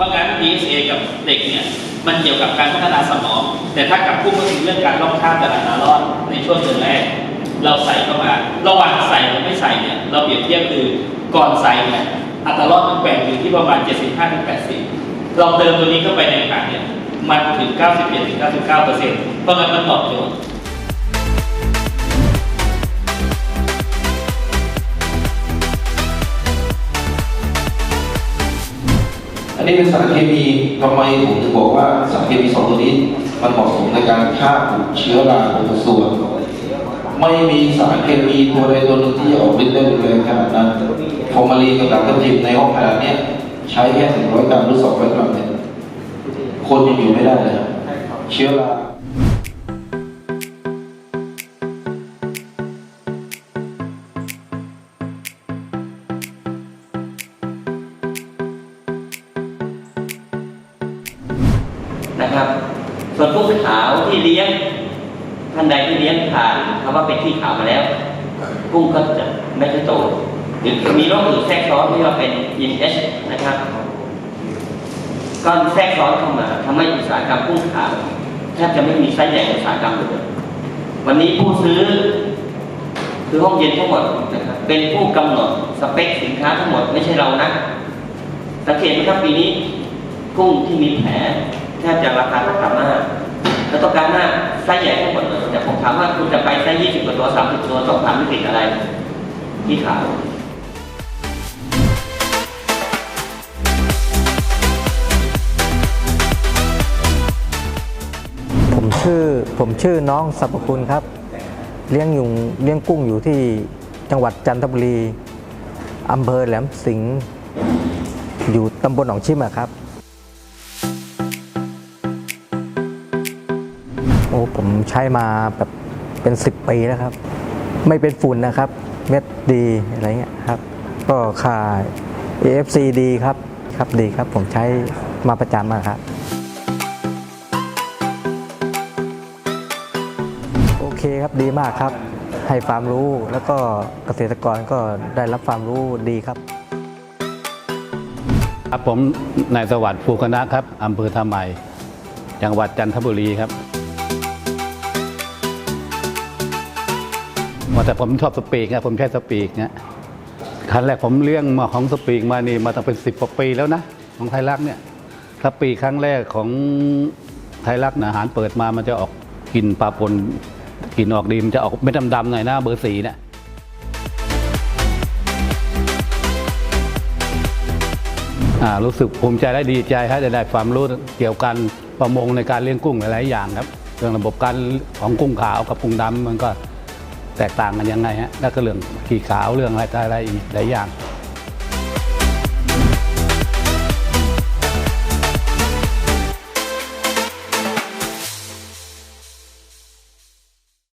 ราะงั้น PSA กับเด็กเนี่ยมันเกี่ยวกับการพัฒนาสมอง แต่ถ้ากับพุ่งก็คือเรื่องการล่องข้ามแต่ละนารอดในช่วงเดือนแรก เราใส่เข้ามา ระหว่างใส่กับไม่ใส่เนี่ยเราเปรียบเทียบคือก่อนใส่เนี่ยอัตรารอดมันแกว่งอยู่ที่ประมาณ 75-80 เราเติมตัวนี้เข้าไปในอากาศเนี่ยมันถึง 91-99%เพราะงั้นมันตอบโจทย์ นี่เป็นสารเคมีทำไมผมถึงบอกว่าสารเคมีสองตัวนี้ มันเหมาะสมในการฆ่าเชื้อราของส่วนไม่มีสารเคมีตัวใดตัวหนึ่งที่จะออกฤทธิ์ได้รุนแรงขนาดนั้นฟอร์มาลีนกับด่างทับทิบในห้องขนาดเนี้ยใช้แค่ถึงร้อยกรัมหรือสองร้อยกรัมเนี่ยคนยังอยู่ไม่ได้เลยเชื้อรา นะครับ ส่วนกุ้งขาวที่เลี้ยงท่านใดที่เลี้ยงผ่านคำว่าเป็นที่ขาวมาแล้วกุ้งก็จะไม่ค่อยโตหรือมีโรคอื่นแทรกซ้อนที่เราเป็นอินเอชนะครับก็แทรกซ้อนเข้ามาทำให้อุตสาหกรรมกุ้งขาวแทบจะไม่มีไส้ใหญ่อุตสาหกรรมเลยวันนี้ผู้ซื้อคือห้องเย็นทั้งหมดนะครับเป็นผู้กำหนดสเปคสินค้าทั้งหมดไม่ใช่เรานะสังเกตไหมครับปีนี้กุ้งที่มีแผล แทบจะราคาต่ำมากแล้วต้องการหน้าไซส์ใหญ่ทั้งหมดเลยแต่ผมถามว่าคุณจะไปไซส์ยี่สิบกว่าตัวสามสิบตัวต้องถามวิกฤตอะไรที่ขาวผมชื่อผมชื่อน้องสรรพคุณครับ เลี้ยงยุงเลี้ยงกุ้งอยู่ที่จังหวัดจันทบุรีอำเภอแหลมสิงห์อยู่ตำบลหนองชิมะครับ โอ้ผมใช้มาแบบเป็น 10 ปีแล้วครับ ไม่เป็นฝุ่นนะครับ เม็ดดีอะไรเงี้ยครับ ก็ค่า AFC ดีครับครับดีครับ ผมใช้มาประจำอะครับ โอเคครับดีมากครับ ให้ความรู้แล้วก็เกษตรกรก็ได้รับความรู้ดีครับครับผมนายสวัสดิ์ภูคณะครับอำเภอท่าใหม่จังหวัดจันทบุรีครับ แต่ผมชอบสปีกนะผมใช้สปีกเนะครั้งแรกผมเลี้ยงมาของสปีกมานี่มาตั้งเป็นสิบกว่าปีแล้วนะของไทยรักเนี่ยสปีกครั้งแรกของไทยรักนะอาหารเปิดมามันจะออกกลิ่นปลาปนกลิ่นออกดีมันจะออกไม่ดำๆหน่อยนะเบอร์สีเนี่ยอ่ารู้สึกภูมิใจและดีใจให้ได้ความรู้เกี่ยวกันประมงในการเลี้ยงกุ้งหลายๆอย่างครับเรื่องระบบการของกุ้งขาวกับกุ้งดำมันก็ แตกต่างกันยังไงฮะแล้วก็เรื่องขี่ขาวเรื่องอะไรอะไรอีกหลายอย่าง